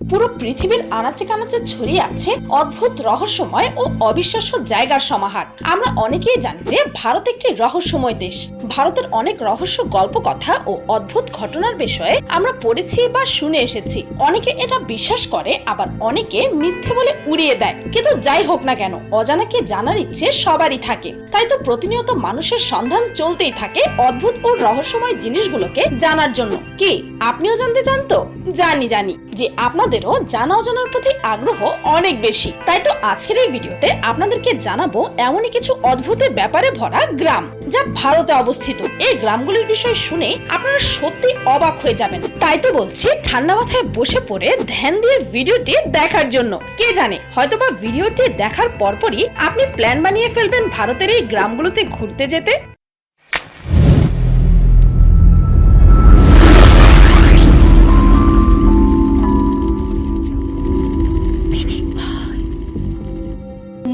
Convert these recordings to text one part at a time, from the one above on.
পুরো পৃথিবীর আনাচে কানাচে ছড়িয়ে আছে অদ্ভুত রহস্যময় ও অবিশ্বাস্য জায়গার সমাহার। আমরা অনেকেই জানি যে ভারত একটি রহস্যময় দেশ। ভারতের অনেক রহস্য গল্প কথা ও অদ্ভুত ঘটনার বিষয়ে আমরা পড়েছি বা শুনে এসেছি। অনেকে এটা বিশ্বাস করে, আবার অনেকে মিথ্যে বলে উড়িয়ে দেয়। কিন্তু যাই হোক না কেন অজানাকে জানার ইচ্ছে সবারই থাকে। তাই তো প্রতিনিয়ত মানুষের সন্ধান চলতেই থাকে অদ্ভুত ও রহস্যময় জিনিসগুলোকে জানার জন্য। কি, আপনিও জানতে চান তো? জানি জানি। যে আপনাদেরও জানা অজানার প্রতি আগ্রহ অনেক বেশি। তাই তো আজকের এই ভিডিওতে আপনাদেরকে জানাব এমনই কিছু অদ্ভুতের ব্যাপারে ভরা গ্রাম, যা ভারতে অবস্থিত। এই গ্রামগুলির বিষয় শুনে আপনারা সত্যি অবাক হয়ে যাবেন। তাই তো বলছি, ঠান্ডা মাথায় বসে পড়ে ধ্যান দিয়ে ভিডিওটি দেখার জন্য। কে জানে, হয়তোবা ভিডিওটি দেখার পরপরই আপনি প্ল্যান বানিয়ে ফেলবেন ভারতের এই গ্রামগুলোতে ঘুরতে যেতে।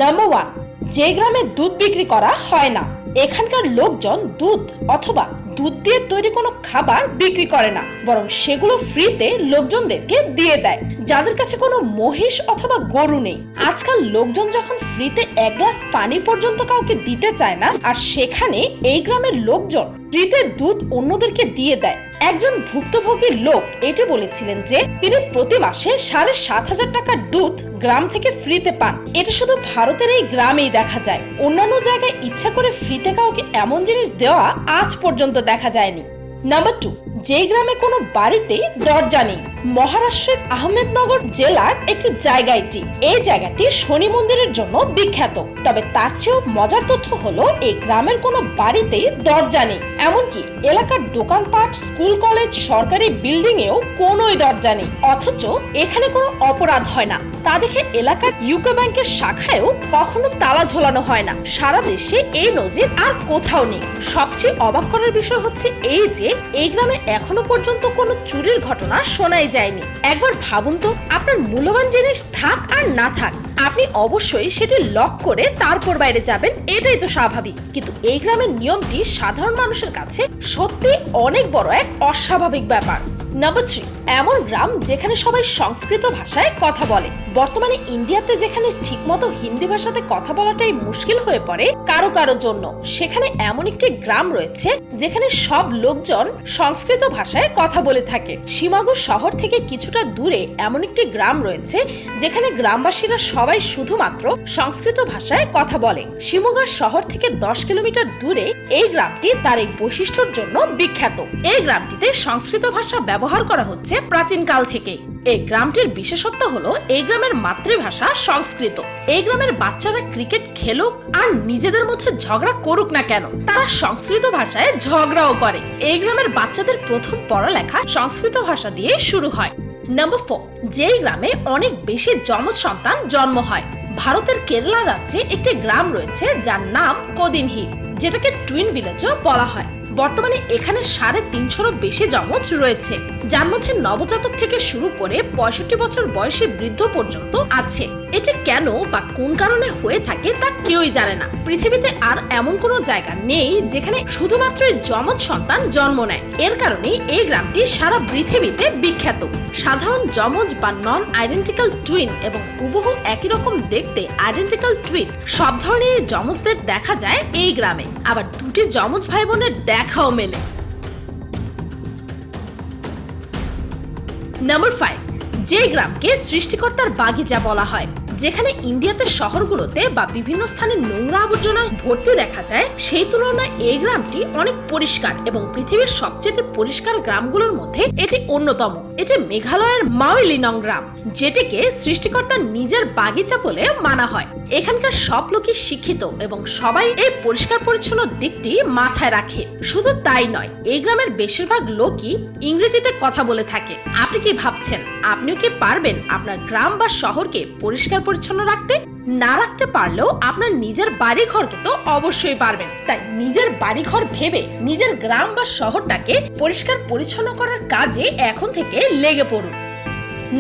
নাম্বার ওয়ান যে গ্রামে দুধ বিক্রি করা হয় না এখানকার লোকজন দুধ অথবা দুধ দিয়ে তৈরি কোনো খাবার বিক্রি করে না, বরং সেগুলো ফ্রিতে লোকজনদেরকে দিয়ে দেয়, যাদের কাছে কোনো মহিষ অথবা গরু নেই। আজকাল লোকজন যখন ফ্রিতে এক গ্লাস পানি পর্যন্ত কাউকে দিতে চায় না, আর সেখানে এই গ্রামের লোকজন ফ্রিতে দুধ অন্যদেরকে দিয়ে দেয়। একজন ভুক্তভোগী লোক এটি বলেছিলেন যে, তিনি প্রতি মাসে সাড়ে সাত হাজার টাকার দুধ গ্রাম থেকে ফ্রিতে পান। এটা শুধু ভারতের এই গ্রামেই দেখা যায়। অন্যান্য জায়গায় ইচ্ছা করে ফ্রিতে কাউকে এমন জিনিস দেওয়া আজ পর্যন্ত দেখা যায়নি। নাম্বার টু যে গ্রামে কোনো বাড়িতে দরজা নেই, মহারাষ্ট্রের আহমেদনগর জেলার একটি জায়গা এটি। এই জায়গাটি শনি মন্দিরের জন্য বিখ্যাত। তবে তার চেয়েও মজার তথ্য হলো, এই গ্রামের কোনো বাড়িতে দরজা নেই। এমনকি এলাকার দোকানপাট, স্কুল কলেজ, সরকারি বিল্ডিং এও কোনোই দরজা নেই। অথচ এখানে কোনো অপরাধ হয় না। তা দেখে এলাকার ইউকো ব্যাংকের শাখায়ও কখনো তালা ঝোলানো হয় না। সারা দেশে এই নজির আর কোথাও নেই। সবচেয়ে অবাক করার বিষয় হচ্ছে এই যে, এই গ্রামে এখনও পর্যন্ত কোনো চুরির ঘটনা শোনাই যায়নি। একবার ভাবুন তো, আপনার মূল্যবান জিনিস থাক আর না থাক, আপনি অবশ্যই সেটি লক করে তারপর বাইরে যাবেন, এটাই তো স্বাভাবিক। কিন্তু এই গ্রামের নিয়মটি সাধারণ মানুষের কাছে সত্যি অনেক বড় এক অস্বাভাবিক ব্যাপার। নাম্বার থ্রি এমন গ্রাম যেখানে সবাই সংস্কৃত ভাষায় কথা বলে। বর্তমানে ইন্ডিয়াতে যেখানে ঠিকমতো হিন্দি ভাষাতে কথা বলাটাই মুশকিল হয়ে পড়ে কারও কারও জন্য। সেখানে এমন একটি গ্রাম রয়েছে, যেখানে সব লোকজন সংস্কৃত ভাষায় কথা বলে থাকে। সীমাগো শহর থেকে কিছুটা দূরে এমন একটি গ্রাম রয়েছে, যেখানে গ্রামবাসীরা সবাই শুধুমাত্র সংস্কৃত ভাষায় কথা বলে। শিমোগা শহর থেকে দশ কিলোমিটার দূরে এই গ্রামটি তার এই বৈশিষ্ট্যর জন্য বিখ্যাত। এই গ্রামটিতে সংস্কৃত ভাষা ব্যবহার করা হচ্ছে প্রাচীনকাল থেকেই। এই গ্রামটির বিশেষত্ব হলো এই গ্রামের মাতৃভাষা সংস্কৃত। এই গ্রামের বাচ্চারা ক্রিকেট খেলুক আর নিজেদের মধ্যে ঝগড়া করুক না কেন, তারা সংস্কৃত ভাষায় ঝগড়াও করে। এই গ্রামের বাচ্চাদের প্রথম পড়ালেখা সংস্কৃত ভাষা দিয়ে শুরু হয়। নাম্বার ফোর যেই গ্রামে অনেক বেশি যমজ সন্তান জন্ম হয়, ভারতের কেরালা রাজ্যে একটি গ্রাম রয়েছে যার নাম কদিনহি, যেটাকে টুইন ভিলেজও বলা হয়। বর্তমানে এখানে সাড়ে তিনশোরও বেশি যমজ রয়েছে, যার মধ্যে নবজাতক থেকে শুরু করে পঁয়ষট্টি বছর বয়সে বৃদ্ধ পর্যন্ত আছে। এটি কেন বা কোন কারণে হয়ে থাকে তা কেউই জানে না। পৃথিবীতে আর এমন কোনো জায়গা নেই যেখানে শুধুমাত্র যমজ সন্তান জন্ম নেয়। এর কারণে এই গ্রামটি সারা পৃথিবীতে বিখ্যাত। সাধারণ যমজ বা নন আইডেন্টিক্যাল টুইন এবং হুবহু একই রকম দেখতে আইডেন্টিক্যাল টুইন সব ধরনের যমজদের দেখা যায় এই গ্রামে। আবার দুটি যমজ ভাই বোনের দেখাও মেলে। নাম্বার ফাইভ যে গ্রামকে সৃষ্টিকর্তার বাগিচা বলা হয়। যেখানে ইন্ডিয়াতে শহরগুলোতে বা বিভিন্ন স্থানে নোংরা আবর্জনায় ভর্তি দেখা যায়, সেই তুলনায় এই গ্রামটি অনেক পরিষ্কার এবং পৃথিবীর সবচেয়ে পরিষ্কার গ্রামগুলোর মধ্যে এটি অন্যতম। এটি মেঘালয়ের মাওইলিনং গ্রাম, যেটিকে সৃষ্টিকর্তার নিজের বাগিচা বলে মানা হয়। এখানকার সব লোকই শিক্ষিত এবং সবাই এই পরিষ্কার পরিচ্ছন্ন দিকটি মাথায় রাখে। শুধু তাই নয়, এই গ্রামের বেশিরভাগ লোকই ইংরেজিতে কথা বলে থাকে। আপনি কি ভাবছেন, আপনিও কি পারবেন আপনার গ্রাম বা শহরকে পরিষ্কার পরিচ্ছন্ন রাখতে? না রাখতে পারলেও আপনার নিজের বাড়ি ঘরকে তো অবশ্যই পারবেন। তাই নিজের বাড়ি ঘর ভেবে নিজের গ্রাম বা শহরটাকে পরিষ্কার পরিচ্ছন্ন করার কাজে এখন থেকে লেগে পড়ুন।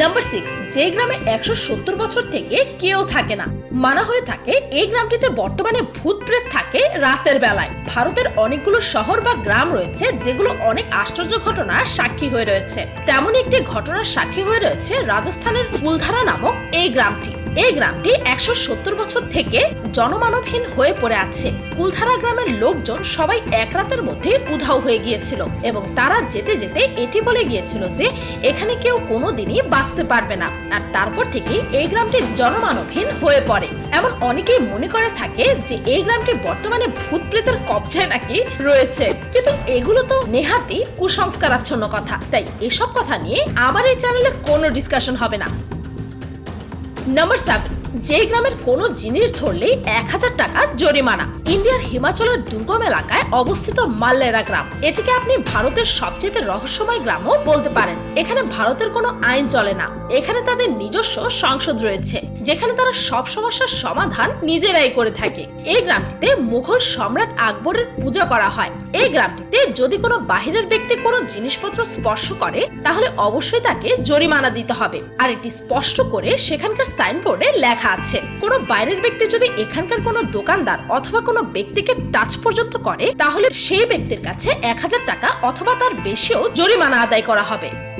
নাম্বার সিক্স যে গ্রামে একশো সত্তর বছর থেকে কেউ থাকে না, মানা হয়ে থাকে এই গ্রামটিতে বর্তমানে ভূত প্রেত থাকে রাতের বেলায়। ভারতের অনেকগুলো শহর বা গ্রাম রয়েছে যেগুলো অনেক আশ্চর্য ঘটনার সাক্ষী হয়ে রয়েছে। তেমন একটি ঘটনার সাক্ষী হয়ে রয়েছে রাজস্থানের কুলধারা নামক এই গ্রামটি। এই গ্রামটি একশো সত্তর বছর থেকে জনমানবহীন হয়ে পড়ে আছে। কুলধারা গ্রামের লোকজন সবাই এক রাতের মধ্যে উধাও হয়ে গিয়েছিল এবং তারা যেতে যেতে এটি বলে গিয়েছিল যে এখানে কেউ কোনোদিনই বাঁচতে পারবে না আর তারপর থেকে এই গ্রামটি জনমানবহীন হয়ে পড়ে। এমন অনেকেই মনে করে থাকে যে এই গ্রামটি বর্তমানে ভূত প্রেতের কবজায় নাকি রয়েছে। কিন্তু এগুলো তো নেহাতি কুসংস্কারাচ্ছন্ন কথা। তাই এসব কথা নিয়ে আমার এই চ্যানেলে কোনো ডিসকাশন হবে না। নাম্বার সেভেন যে গ্রামের কোনো জিনিস ধরলেই এক হাজার টাকা জরিমানা। ইন্ডিয়ার হিমাচলের দুর্গম এলাকায় অবস্থিত মাল্লেরা গ্রাম। এটিকে আপনি ভারতের সবচেয়ে রহস্যময় গ্রামও বলতে পারেন। এখানে ভারতের কোনো আইন চলে না। এখানে তাদের নিজস্ব সংসদ রয়েছে, যেখানে তারা সব সমস্যার সমাধান নিজেরাই করে থাকে। এই গ্রামটিতে মুঘল সম্রাট আকবরের পূজা করা হয়। এই গ্রামটিতে যদি কোনো বাহিরের ব্যক্তি কোনো জিনিসপত্র স্পর্শ করে, তাহলে অবশ্যই তাকে জরিমানা দিতে হবে। আর এটি স্পষ্ট করে সেখানকার সাইনবোর্ডে লেখা আছে, কোনো বাইরের ব্যক্তি যদি এখানকার কোনো দোকানদার অথবা কোনো ব্যক্তিকে টাচ পর্যন্ত করে, তাহলে সেই ব্যক্তির কাছে এক হাজার টাকা অথবা তার বেশিও জরিমানা আদায় করা হবে।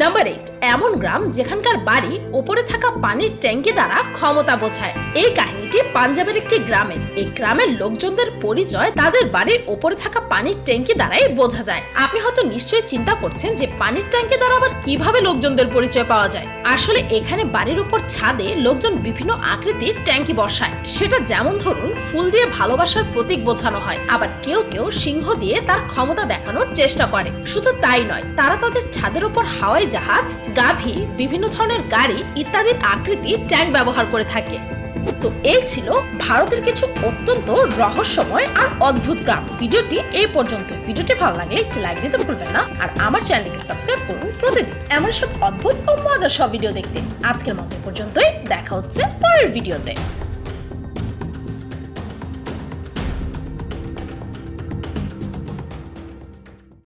নাম্বার এইট এমন গ্রাম যেখানকার বাড়ি ওপরে থাকা পানির ট্যাঙ্কি দ্বারা ক্ষমতা বোঝায়। এই কাহিনীটি পাঞ্জাবের একটি গ্রামের এই গ্রামের লোকজনদের পরিচয় তাদের বাড়ির ওপরে থাকা পানির ট্যাঙ্কি দ্বারাই বোঝা যায়। আপনি হয়তো নিশ্চয়ই চিন্তা করছেন যে পানির ট্যাঙ্কি দ্বারা আবার কীভাবে লোকজনদের পরিচয় পাওয়া যায়? আসলে এখানে বাড়ির উপর ছাদে লোকজন বিভিন্ন আকৃতির ট্যাঙ্কি বসায়। সেটা যেমন ধরুন, ফুল দিয়ে ভালোবাসার প্রতীক বোঝানো হয়। আবার কেউ কেউ সিংহ দিয়ে তার ক্ষমতা দেখানোর চেষ্টা করে। শুধু তাই নয়, তারা তাদের ছাদের উপর হাওয়াই জাহাজ, গাভী, বিভিন্ন ধরনের গাড়ি ইত্যাদির আকৃতির ট্যাঙ্ক ব্যবহার করে থাকে। তো এই ছিল ভারতের কিছু অত্যন্ত রহস্যময় আর অদ্ভুত গ্রাম। ভিডিওটি এই পর্যন্ত। ভিডিওটি ভালো লাগলে একটি লাইক দিতে ভুলবেন না আর আমার চ্যানেলটিকে সাবস্ক্রাইব করুন প্রতিদিন এমন সব অদ্ভুত ও মজার সব ভিডিও দেখতে। আজকের মতো পর্যন্তই। দেখা হচ্ছে পরের ভিডিওতে।